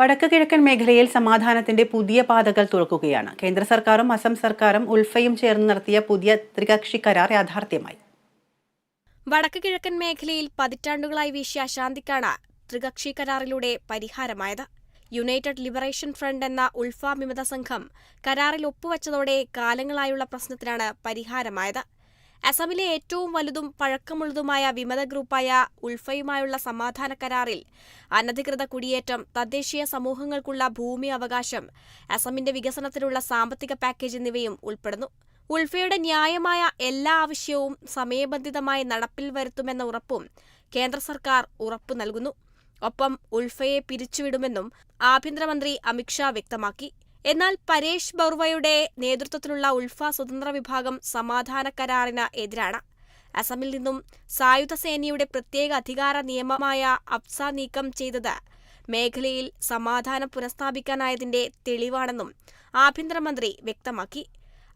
വടക്ക് കിഴക്കൻ മേഖലയിൽ സമാധാനത്തിന്റെ പുതിയ പാതകൾ തുറക്കുകയാണ്. കേന്ദ്ര സർക്കാരും അസം സർക്കാരും ഉൾഫയും ചേർന്ന് നടത്തിയ പുതിയ ത്രികക്ഷി കരാർ യാഥാർത്ഥ്യമായി. വടക്ക് കിഴക്കൻ മേഖലയിൽ പതിറ്റാണ്ടുകളായി വീശിയ അശാന്തിക്കാണ് ത്രികക്ഷി കരാറിലൂടെ പരിഹാരമായത്. യുണൈറ്റഡ് ലിബറേഷൻ ഫ്രണ്ട് എന്ന ഉൾഫ വിമത സംഘം കരാറിൽ ഒപ്പുവച്ചതോടെ കാലങ്ങളായുള്ള പ്രശ്നത്തിനാണ് പരിഹാരമായത്. അസമിലെ ഏറ്റവും വലുതും പഴക്കമുള്ളതുമായ വിമത ഗ്രൂപ്പായ ഉൾഫയുമായുള്ള സമാധാന കരാറിൽ അനധികൃത കുടിയേറ്റം തദ്ദേശീയ സമൂഹങ്ങൾക്കുള്ള ഭൂമി അവകാശം അസമിന്റെ വികസനത്തിനുള്ള സാമ്പത്തിക പാക്കേജ് എന്നിവയും ഉൾപ്പെടുന്നു. ഉൾഫയുടെ ന്യായമായ എല്ലാ ആവശ്യവും സമയബന്ധിതമായി നടപ്പിൽ വരുത്തുമെന്ന ഉറപ്പും കേന്ദ്ര സർക്കാർ ഉറപ്പു നൽകുന്നു. ഒപ്പം ഉൾഫയെ പിരിച്ചുവിടുമെന്നും ആഭ്യന്തരമന്ത്രി അമിത്ഷാ വ്യക്തമാക്കി. എന്നാൽ പരേഷ് ബർവയുടെ നേതൃത്വത്തിലുള്ള ഉൾഫ സ്വതന്ത്ര വിഭാഗം സമാധാന കരാറിന് എതിരാണ്. അസമിൽ നിന്നും സായുധ സേനയുടെ പ്രത്യേക അധികാര നിയമമായ അഫ്സ നീക്കം ചെയ്തത് മേഖലയിൽ സമാധാനം പുനഃസ്ഥാപിക്കാനായതിന്റെ തെളിവാണെന്നും ആഭ്യന്തരമന്ത്രി വ്യക്തമാക്കി.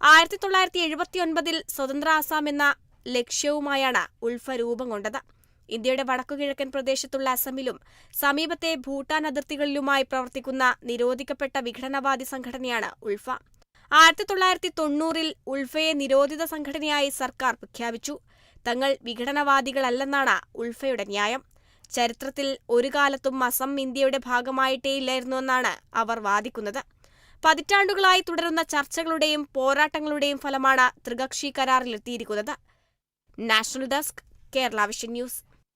ആയിരത്തി തൊള്ളായിരത്തി എഴുപത്തിയൊൻപതിൽ സ്വതന്ത്ര ആസാം എന്ന ലക്ഷ്യവുമായാണ് ഉൾഫ രൂപം കൊണ്ടത്. ഇന്ത്യയുടെ വടക്കുകിഴക്കൻ പ്രദേശത്തുള്ള അസമിലും സമീപത്തെ ഭൂട്ടാൻ അതിർത്തികളിലുമായി പ്രവർത്തിക്കുന്ന നിരോധിക്കപ്പെട്ട വിഘടനവാദി സംഘടനയാണ് ഉൾഫ ആയിരത്തി തൊള്ളായിരത്തി തൊണ്ണൂറിൽ ഉൾഫയെ നിരോധിത സംഘടനയായി സർക്കാർ പ്രഖ്യാപിച്ചു. തങ്ങൾ വിഘടനവാദികളല്ലെന്നാണ് ഉൾഫയുടെ ന്യായം. ചരിത്രത്തിൽ ഒരു കാലത്തും അസം ഇന്ത്യയുടെ ഭാഗമായിട്ടേയില്ലായിരുന്നുവെന്നാണ് അവർ വാദിക്കുന്നത്. പതിറ്റാണ്ടുകളായി തുടരുന്ന ചർച്ചകളുടെയും പോരാട്ടങ്ങളുടെയും ഫലമാണ് ത്രികക്ഷി കരാറിലെത്തിയിരിക്കുന്നത്. National desk Kerala vision news.